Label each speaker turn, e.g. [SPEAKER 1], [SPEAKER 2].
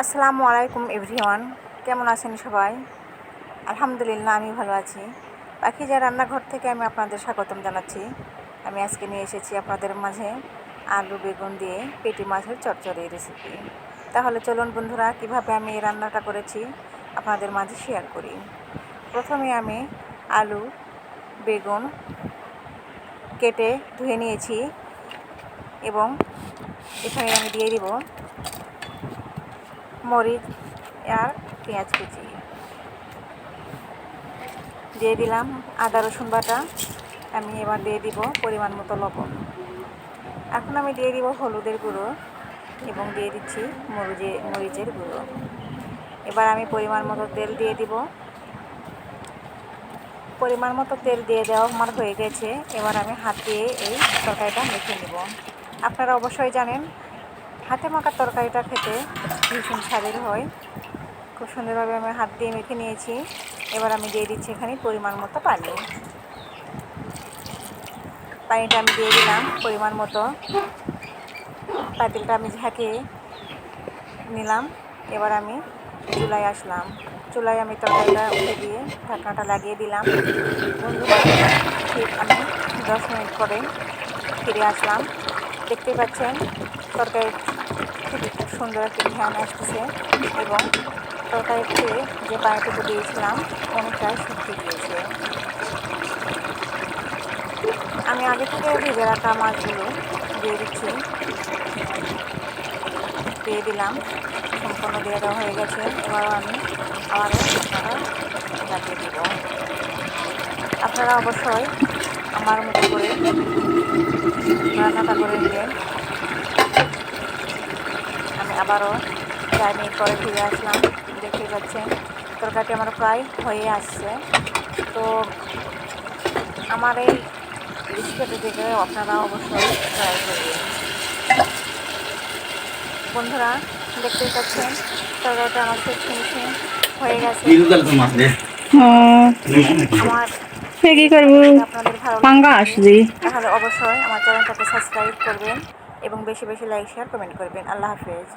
[SPEAKER 1] আসসালামু আলাইকুম এভরিওয়ান। কেমন আছেন সবাই? আলহামদুলিল্লাহ, আমি ভালো আছি। পাখি যা রান্নাঘর থেকে আমি আপনাদের স্বাগতম জানাচ্ছি। আমি আজকে নিয়ে এসেছি আপনাদের মাঝে আলু বেগুন দিয়ে পেটি মাছের চচ্চড়ি রেসিপি তাহলে চলুন বন্ধুরা, কীভাবে আমি এই রান্নাটা করেছি আপনাদের মাঝে শেয়ার করি। প্রথমে আমি আলু, বেগুন কেটে ধুয়ে নিয়েছি এবং এখানে আমি দিয়ে দিব মরিচ আর পেঁয়াজ কুচি। দিয়ে দিলাম আদা, রসুন বাটা। আমি এবার দিয়ে দিব পরিমাণ মতো লবণ। এখন আমি দিয়ে দিব হলুদের গুঁড়ো এবং দিয়ে দিচ্ছি মরিচে মরিচের গুঁড়ো। এবার আমি পরিমাণ মতো তেল দিয়ে দিব। পরিমাণ মতো তেল দিয়ে দেওয়া আমার হয়ে গেছে। এবার আমি হাত দিয়ে এই তরকারিটা মেখে নেব। আপনারা অবশ্যই জানেন হাতে মাখা তরকারিটা খেতে ভীষণ স্বাদের হয়। খুব সুন্দরভাবে আমি হাত দিয়ে মেখে নিয়েছি। এবার আমি দিয়ে দিচ্ছি এখানে পরিমাণ মতো পানি। পানিটা আমি দিয়ে দিলাম পরিমাণ মতো। পাতিলটা আমি ঝাঁকে নিলাম। এবার আমি চুলায় আসলাম। চুলায় আমি তরকারিটা উঠে দিয়ে ঢাকনাটা লাগিয়ে দিলাম। বন্ধুরা, ঠিক আমি দশ মিনিট পরে ফিরে আসলাম। দেখতে পাচ্ছেন তরকারি খুব সুন্দর একটি ধ্যান আসতেছে এবং তরকারিতে যে পানিটুকু দিয়েছিলাম অনেকটাই শুকিয়ে গিয়েছে আমি আগে থেকে ভেজে রাখা মাছগুলো দিয়ে দিচ্ছি। দিয়ে দিলাম। সম্পূর্ণ দিয়ে দেওয়া হয়ে গেছে। এবার আমি আবারও আপনারা লাগিয়ে দিব। আপনারা অবশ্যই আমার মতো করে রান্নাটা করে আমি আবারও চার মিনিট পরে ফিরে আসলাম। দেখতে পাচ্ছেন তরকারিটি আমার প্রায় হয়ে আসছে। তো আমার এই রেসিপিটি দেখে আপনারা অবশ্যই ট্রাই করবেন। বন্ধুরা দেখতেই পাচ্ছেন তরকারিটা আমার খুব ফিনিশিং হয়ে গেছে।
[SPEAKER 2] হ্যাঁ
[SPEAKER 1] আমার
[SPEAKER 2] কি করব?
[SPEAKER 1] আপনাদের ভালো
[SPEAKER 2] পাঙ্গাস দি
[SPEAKER 1] তাহলে অবশ্যই আমার চ্যানেলটাকে সাবস্ক্রাইব করবেন এবং বেশি বেশি লাইক শেয়ার কমেন্ট করবেন। আল্লাহ হাফেজ।